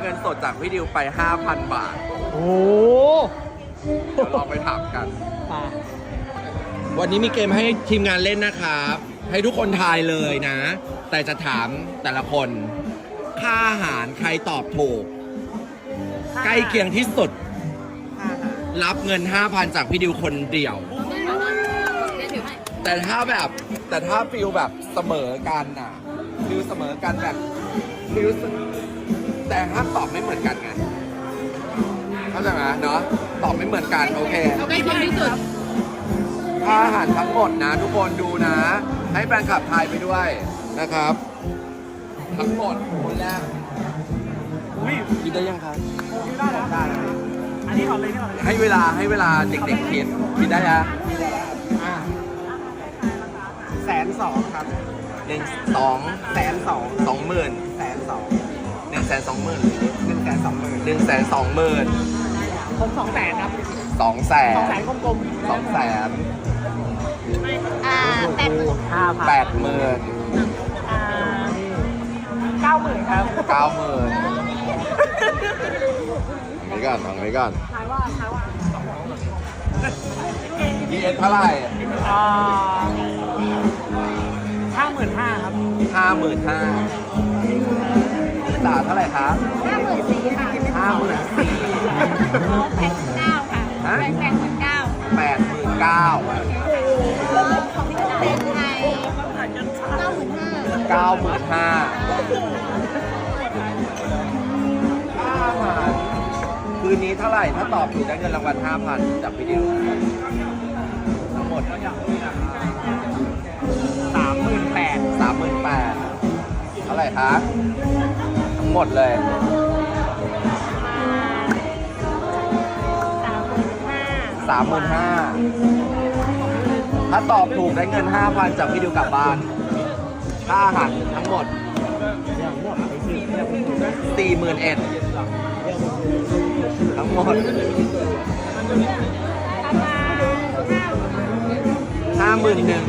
เงินสดจากพี่ดิวไป 5,000 บาท โอ้เดี๋ยวลองไปถามกัน ป่าวันนี้มีเกมให้ทีมงานเล่นนะครับ ให้ทุกคนทายเลยนะ แต่จะถามแต่ละคน ค่าอาหารใครตอบถูก ใกล้เคียงที่สุด รับเงิน 5,000 จากพี่ดิวคนเดียว แต่ถ้าแบบแต่ถ้าฟิลแบบเสมอกันอะฟิลเสมอกันแบบฟิลเส แต่ห้ามตอบไม่เหมือนกันไงเข้าใจไหมเนาะตอบไม่เหมือนกันโอเค เอาใกล้เคียงที่สุดค่าอาหารทั้งหมดนะ ทุกคนดูนะ ให้แฟนคลับทายไปด้วยนะครับ ทั้งหมดคนแรกอุ้ยคิดได้ยังครับได้แล้วได้แล้วอันนี้ก่อนเลยนี่ก่อนเลยให้เวลาให้เวลาเด็กๆคิดคิดได้ยังอะแสนสองครับหนึ่งสองแสนสองสองหมื่นแสนสองห นึ่งแสนสองหมื่นหนึ่งแสนสองหมื่นหนึ่งแสนสองหมื่นผมสองแสนครับสองแสสองนแสนกลมๆสองแสนอ่าแปดหมื่นห้าพันแปดหมื่นอ่าเก้าหมื่นครับเก้าหมื่นนี่ก่อนฟังไว้ก่อนทายว่าทายว่าดีเอสเท่าไหร่อ่าห้าหมื่นห้าครับห้าหมื่นห้า ตาเท่าไหร่ครับห้าหมื่นสี่ค่ะห้าหมื่นสี่แปดเก้าค่ะแปดหมื่นเก้าแปดหมื่นเก้าของพี่เป็นไงเก้าหมื่นห้าเก้าหมื่นห้าค่าอาหารคืนนี้เท่าไหร่ถ้าตอบถูกได้เงินรางวัลห้าพันจากพี่ดิวทั้งหมดสามหมื่นแปดสามหมื่นแปดเท่าไหร่คะ หมดเลยสามหมื่นห้าสามหมื่นห้าถ้าตอบถูกได้เงินห้าพันจากพี่ดิวกลับบ้าน ค่าอาหารทั้งหมดสี่หมื่นเอ็ดทั้งหมดห้าหมื่นหนึ่ง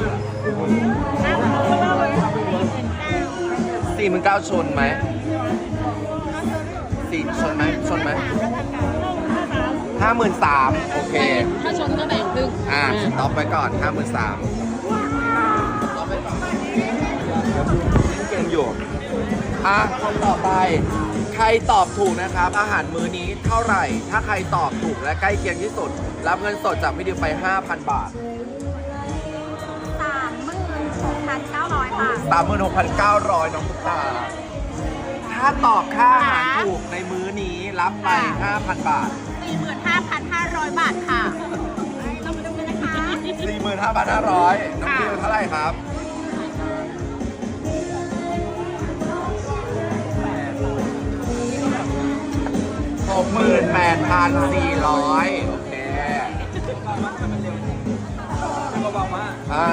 สี่หมื่นเก้าชนไหมสี่ ชนไหมชนไหมห้าหมื่นสามโอเค ถ้าชนก็แบ่งครึ่งอ่าสต็อปไปก่อนห้าหมื่นสามเก่งอยู่อะคนต่อไป ใครตอบถูกนะครับ อาหารมื้อนี้เท่าไหร่ ถ้าใครตอบถูกและใกล้เคียงที่สุด รับเงินสดจากพี่ดิวไป 5,000 บาทสามหมื่นหกพันเก้าร้อยค่ะ36,900น้องตุ๊กตา ถ้าตอบค่าอาหารถูกในมื้อนี้รับไป 5,000 บาทสี่หมื่นห้าพันห้าร้อยบาทค่ะเรามาดูกันนะคะ 45,500น้องดิวเท่าไหร่ครับหกหมื่นแปดพันสี่ร้อยโอเคอ่า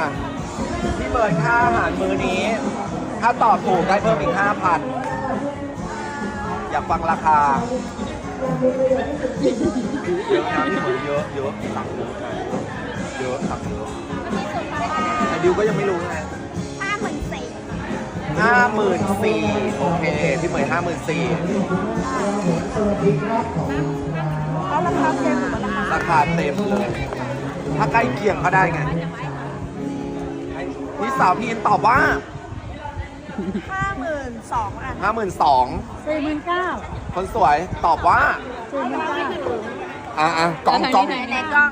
พี่เบิร์ดค่าอาหารมื้อนี้ ถ้าตอบถูกได้เพิ่มอีกห้าพัน อยากฟังราคาเยอะนะพี่เบิร์ดเยอะเยอะสั่งเยอะเยอะสั่งเยอะแต่ดิวก็ยังไม่รู้ไงห้าหมื่นสี่ห้าหมื่นสี่โอเคพี่เหมยห้าหมื่นสี่แล้วราคาเต็มหรือราคาราคาเต็มเลย ถ้าใกล้เคียงก็ได้ไงพี่สาวพี่อินตอบว่า ห้าหมื่นสองอะห้าหมื่นสองสี่หมื่นเก้าคนสวยตอบว่าสี่หมื่นเก้าอะอะกล้องกล้องไหนไหนกล้อง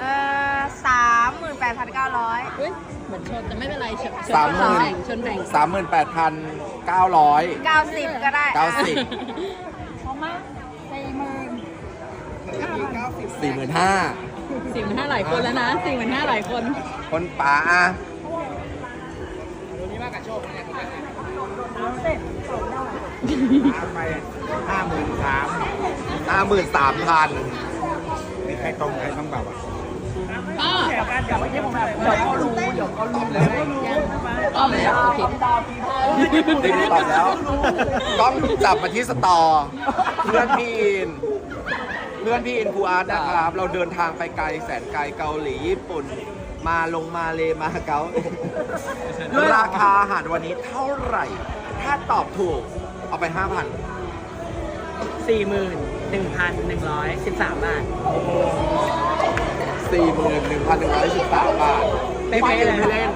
เอ่อสามหมื่นแปดพันเก้าร้อยเฮ้ยเหมือนชนแต่ไม่เป็นไรชนชนสามหมื่นแบ่งชนแบ่งสามหมื่นแปดพันเก้าร้อยเก้าสิบก็ได้เก้าสิบพอมาสี่หมื่นสี่หมื่นห้าสี่หมื่นห้าหลายคนแล้วนะสี่หมื่นห้าหลายคน คนป๋าอะ ไปห้าหมื่นสามห้าหมื่นสามพันมีใครตรงใครต้องแบบอะก็เดี๋ยวกันเดี๋ยวไม่ใช่ผมแบบเดี๋ยวเขารู้เดี๋ยวเขารู้เดี๋ยวเขารู้ตอบแล้วโอเคดิวตอบแล้วก้องจับมาที่สตอเพื่อนพี่อินเพื่อนพี่อินคูอาร์ตนะครับ เราเดินทางไปไกลแสนไกลเกาหลีญี่ปุ่นมาลงมาเลมาเก๊าราคาอาหารวันนี้เท่าไหร่ ถ้าตอบถูก เอาไป5,000สี่หมื่นหนึ่งพันหนึ่งร้อยสิบสามบาท สี่หมื่นหนึ่งพันหนึ่งร้อยสิบสามบาทเป๊ะๆพี่เลย ไม่เล่น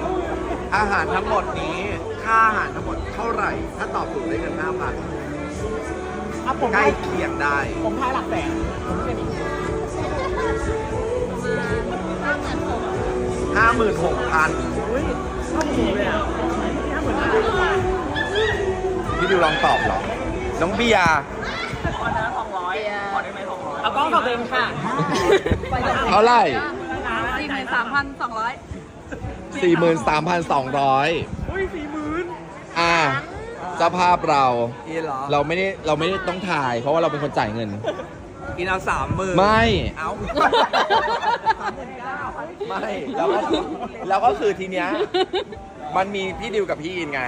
อาหารทั้งหมดนี้ ค่าอาหารทั้งหมดเท่าไหร่ ถ้าตอบถูกได้เงินห้าพันอะผมใกล้ทายเคียงได้ ผมทายหลักแสนผมเชื่อดิห้าหมื่นหกพันอุ้ยชอบผมเลยอะห้าหมื่นห้า พี่ดิวลองตอบเหรอ น้องเบียร์ขอนะสองร้อยขอได้ไหมสองร้อยเอากล้องกับเองค่ะเท่าไหร่สี่หมื่นสามพันสองร้อยสี่หมื่นสามพันสองร้อยอุ้ยสี่หมื่นอ่าเจ้าภาพเรากินเหรอ เราไม่ได้เราไม่ได้ต้องถ่าย เพราะว่าเราเป็นคนจ่ายเงินกินเอาสามหมื่นไม่ เอาไม่แล้วก็แล้วก็คือทีเนี้ยมันมีพี่ดิวกับพี่อินไง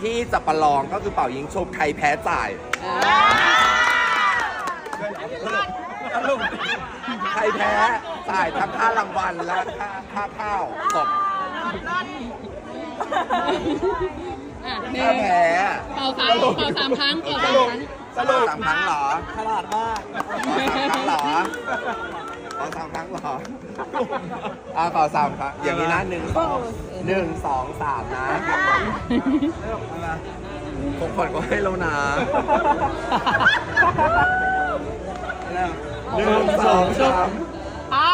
พี่จะประลองก็คือเป่ายิงชุบใครแพ้จ่ายสรุปใครแพ้จ่ายทั้งค่ารางวัลและค่าค่าข้าวจบอะหนึ่ถ้างแพ้เป่าสามเป่าสามครั้งเป่าสามครั้งสรุปสามครั้งเหรอฉลาดมากขอสามครั้งเหรอ ขอสามครั้งเหรออ่าขอสามครั้งอย่างนี้นะหนึ่งสองหนึ่งสองสามนะผมขวัญก็ให้แล้วนะหนึ่งสองสามเอ้า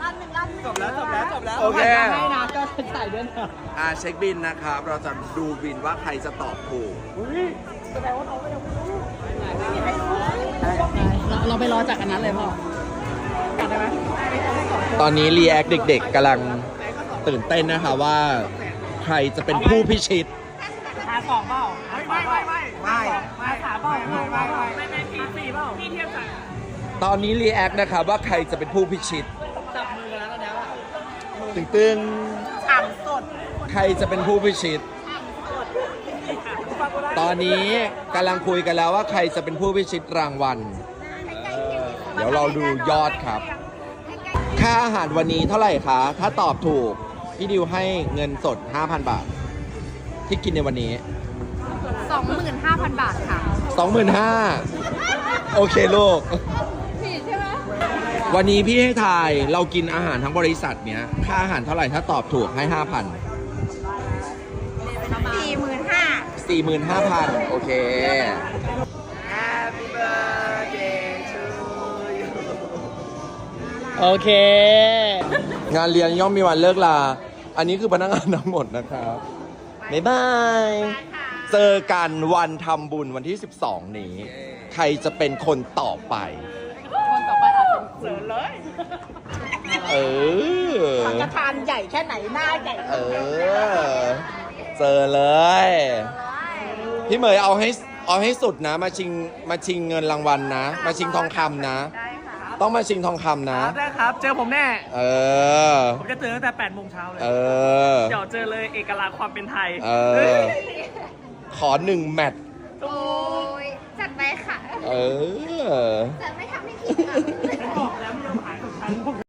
ร้านหนึ่งร้านหนึ่งจบแล้วจบแล้วจบแล้วโอเคให้นะก็จ่ายด้วยนะอ่าเช็คบินนะครับ เราจะดูบินว่าใครจะตอบถูก เราเราไปรอจากอันนั้นเลยพ่อกัดได้ไหมตอนนี้รีแอคเด็กๆกำลังตื่นเต้นนะคะว่า ใครจะเป็นผู้พิชิต หาสองเปล่าไม่ไม่ไม่ไม่ไม่หาเปล่าไม่ไม่ไม่ไม่ไม่ทีสี่เปล่าพี่เทียบกันตอนนี้รีแอคนะครับว่าใครจะเป็นผู้พิชิต จับมือกันแล้วตอนเนี้ยตึงตึงฉ่ำสดๆใครจะเป็นผู้พิชิต ตอนนี้กำลังคุยกันแล้วว่าใครจะเป็นผู้พิชิตรางวัล เดี๋ยวเราดูยอดครับ ค่าอาหารวันนี้เท่าไหร่คะ ถ้าตอบถูก พี่ดิวให้เงินสด 5,000 บาท ที่กินในวันนี้สองหมื่นห้าพันบาทค่ะ 25,000 โอเคลูก ผิดใช่ไหมวันนี้พี่ให้ทายเรากินอาหารทั้งบริษัทเนี้ย ค่าอาหารเท่าไหร่ถ้าตอบถูกให้ 5,000 45,000 โอเค Happy birthday to you โอเค งานเรียนย่อมมีวันเลิกลา อันนี้คือพนักงานทั้งหมดนะครับบ๊ายบาย เจอกันวันทำบุญวันที่ 12 นี้ ใครจะเป็นคนต่อไป คนต่อไปอาจเป็นเสิร์ฟเลยเออสังฆทานใหญ่แค่ไหนหน้าใหญ่เออ เจอเลย พี่เหมยเอาให้เอาให้สุดนะ มาชิงมาชิงเงินรางวัลนะ มาชิงทองคำนะ ได้ค่ะต้องมาชิงทองคำนะ ได้ครับ เจอผมแน่ เออ ผมจะเจอตั้งแต่8โมงเช้าเลย เออ เดี๋ยวเจอเลยเอกลักษณ์ความเป็นไทยเออ ขอหนึ่งแมตช์โอ้ยจัดไปค่ะ เออ จะไม่ทำให้ผิดค่ะบอกแล้วไม่ยอมขายของฉัน